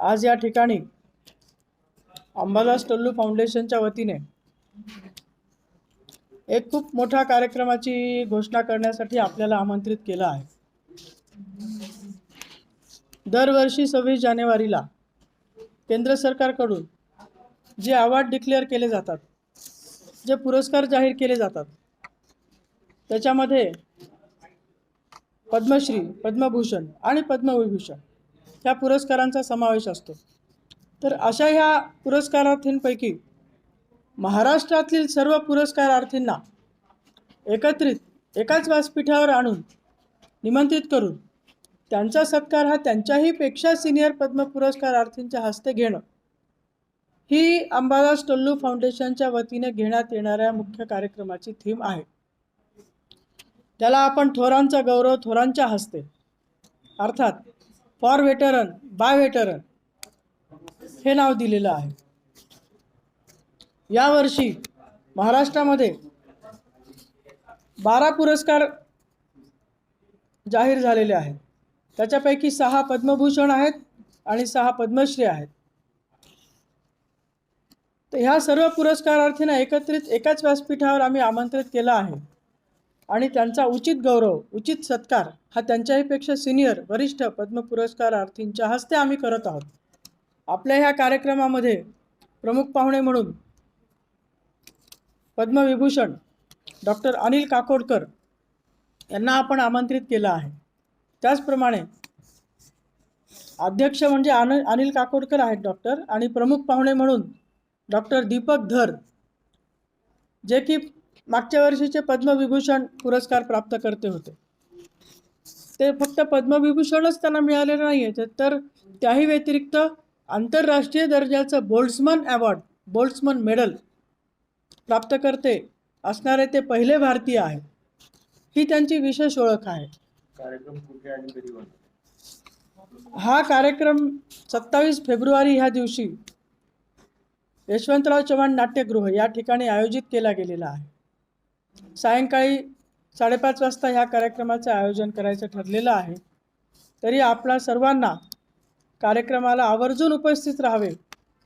आज या ठिकाणी अंबादास टल्लू फाउंडेशनच्या वतीने एक खूप मोठ्या कार्यक्रमाची घोषणा करण्यासाठी आपल्याला आमंत्रित केलं आहे. दरवर्षी सव्वीस जानेवारीला केंद्र सरकारकडून जे अवॉर्ड डिक्लेअर केले जातात जे पुरस्कार जाहीर केले जातात त्याच्यामध्ये पद्मश्री पद्मभूषण आणि पद्मविभूषण ह्या पुरस्कारांचा समावेश असतो. तर अशा ह्या पुरस्कारार्थींपैकी महाराष्ट्रातील सर्व पुरस्कारार्थींना एकत्रित एकाच व्यासपीठावर आणून निमंत्रित करून त्यांचा सत्कार हा त्यांच्याही पेक्षा सिनियर पद्म पुरस्कारार्थींच्या हस्ते घेणं ही अंबादास टल्लू फाउंडेशनच्या वतीने घेण्यात येणाऱ्या मुख्य कार्यक्रमाची थीम आहे. त्याला आपण थोरांचा गौरव थोरांच्या हस्ते अर्थात फॉर व्हेटरन बाय व्हेटरन हे नाव दिलेलं आहे. यावर्षी महाराष्ट्रामध्ये बारा पुरस्कार जाहीर झालेले आहेत. त्याच्यापैकी सहा पद्मभूषण आहेत आणि सहा पद्मश्री आहेत. तर ह्या सर्व पुरस्कारार्थींना एकत्रित एकाच व्यासपीठावर आम्ही आमंत्रित केलं आहे. आणि त्यांचा उचित गौरव उचित सत्कार हा त्यांच्याहीपेक्षा सिनियर वरिष्ठ पद्म पुरस्कारार्थींच्या हस्ते आम्ही करत आहोत. आपल्या ह्या कार्यक्रमामध्ये प्रमुख पाहुणे म्हणून पद्मविभूषण डॉक्टर अनिल काकोडकर यांना आपण आमंत्रित केलं आहे. त्याचप्रमाणे अध्यक्ष म्हणजे आन अनिल काकोडकर आहेत डॉक्टर आणि प्रमुख पाहुणे म्हणून डॉक्टर दीपक धर जे की मागच्या वर्षीचे पद्मविभूषण पुरस्कार प्राप्त करते होते. ते फक्त पद्मविभूषणच त्यांना मिळालेलं नाही आहे तर त्याही व्यतिरिक्त आंतरराष्ट्रीय दर्जाचं बोल्ड्समन अवॉर्ड बोल्ड्समन मेडल प्राप्त करते असणारे ते पहिले भारतीय आहेत. ही त्यांची विशेष ओळख आहे. हा कार्यक्रम सत्तावीस फेब्रुवारी ह्या दिवशी यशवंतराव चव्हाण नाट्यगृह या ठिकाणी आयोजित केला गेलेला आहे. सायंकाळी साडेपाच वाजता ह्या कार्यक्रमाचं आयोजन करायचं ठरलेलं आहे. तरी आपणा सर्वांना कार्यक्रमाला आवर्जून उपस्थित राहावे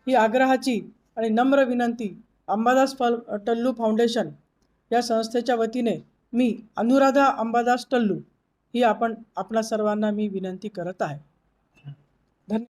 ही आग्रहाची आणि नम्र विनंती अंबादास फल टल्लू फाउंडेशन या संस्थेच्या वतीने मी अनुराधा अंबादास टल्लू ही आपण आपणा सर्वांना मी विनंती करत आहे.